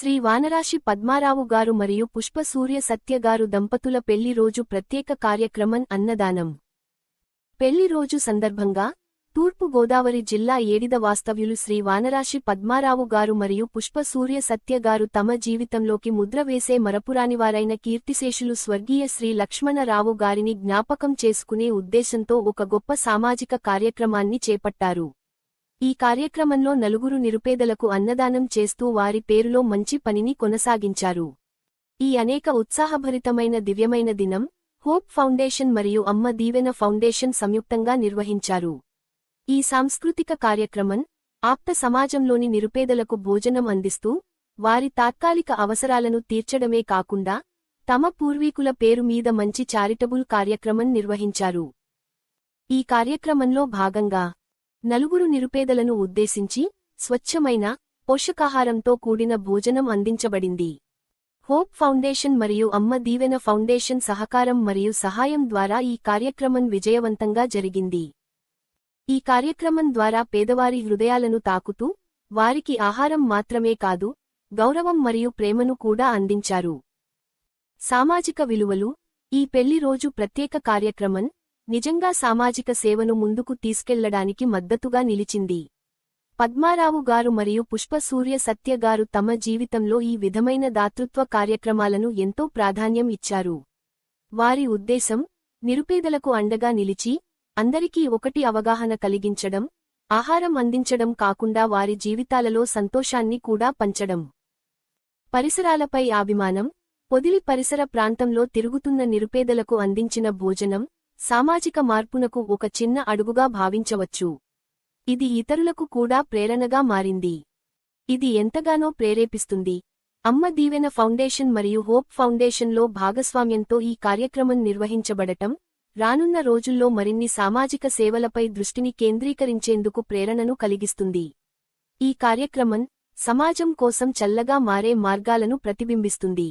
శ్రీ వానరాశి పద్మారావు గారు మరియు పుష్ప సూర్య సత్య గారు దంపతుల పెళ్ళి రోజు ప్రత్యేక కార్యక్రమం అన్నదానం. పెళ్ళి రోజు సందర్భంగా తూర్పు గోదావరి జిల్లా ఏడిద వాస్తవ్యులు శ్రీ వానరాశి పద్మారావు గారు మరియు పుష్ప సూర్య సత్య గారు తమ జీవితంలోకి ముద్ర వేసే మరపురానివారైన కీర్తిశేషులు స్వర్గీయ శ్రీ లక్ష్మణరావు గారిని జ్ఞాపకం చేసుకునే ఉద్దేశంతో ఒక గొప్ప సామాజిక కార్యక్రమాన్ని చేపట్టారు. ఈ కార్యక్రమంలో నలుగురు నిరుపేదలకు అన్నదానం చేస్తూ వారి పేరులో మంచి పనిని కొనసాగించారు. ఈ అనేక ఉత్సాహభరితమైన దివ్యమైన దినం హోప్ ఫౌండేషన్ మరియు అమ్మ దీవెన ఫౌండేషన్ సంయుక్తంగా నిర్వహించారు. ఈ సాంస్కృతిక కార్యక్రమం ఆప్త సమాజంలోని నిరుపేదలకు భోజనం అందిస్తూ వారి తాత్కాలిక అవసరాలను తీర్చడమే కాకుండా తమ పూర్వీకుల పేరు మీద మంచి చారిటబుల్ కార్యక్రమం నిర్వహించారు. ఈ కార్యక్రమంలో భాగంగా నలుగురు నిరుపేదలను ఉద్దేశించి స్వచ్ఛమైన పోషకాహారంతో కూడిన భోజనం అందించబడింది. హోప్ ఫౌండేషన్ మరియు అమ్మ దీవెన ఫౌండేషన్ సహకారం మరియు సహాయం ద్వారా ఈ కార్యక్రమం విజయవంతంగా జరిగింది. ఈ కార్యక్రమం ద్వారా పేదవారి హృదయాలను తాకుతూ వారికి ఆహారం మాత్రమే కాదు గౌరవం మరియు ప్రేమను కూడా అందించారు. సామాజిక విలువలు ఈ పెళ్ళి రోజు ప్రత్యేక కార్యక్రమం నిజంగా సామాజిక సేవను ముందుకు తీసుకెళ్ళడానికి మద్దతుగా నిలిచింది. పద్మారావు గారు మరియు పుష్ప సూర్య సత్య గారు తమ జీవితంలో ఈ విధమైన దాతృత్వ కార్యక్రమాలను ఎంతో ప్రాధాన్యం ఇచ్చారు. వారి ఉద్దేశం నిరుపేదలకు అండగా నిలిచి అందరికీ ఒకటి అవగాహన కలిగించడం ఆహారం అందించడం కాకుండా వారి జీవితాలలో సంతోషాన్ని కూడా పంచడం. పరిసరాలపై అభిమానం పొదిలి పరిసర ప్రాంతంలో తిరుగుతున్న నిరుపేదలకు అందించిన భోజనం సామాజిక మార్పునకు ఒక చిన్న అడుగుగా భావించవచ్చు. ఇది ఇతరులకు కూడా ప్రేరణగా మారింది. ఇది ఎంతగానో ప్రేరేపిస్తుంది. అమ్మ దీవెన ఫౌండేషన్ మరియు హోప్ ఫౌండేషన్లో భాగస్వామ్యంతో ఈ కార్యక్రమం నిర్వహించబడటం రానున్న రోజుల్లో మరిన్ని సామాజిక సేవలపై దృష్టిని కేంద్రీకరించేందుకు ప్రేరణను కలిగిస్తుంది. ఈ కార్యక్రమం సమాజం కోసం చల్లగా మారే మార్గాలను ప్రతిబింబిస్తుంది.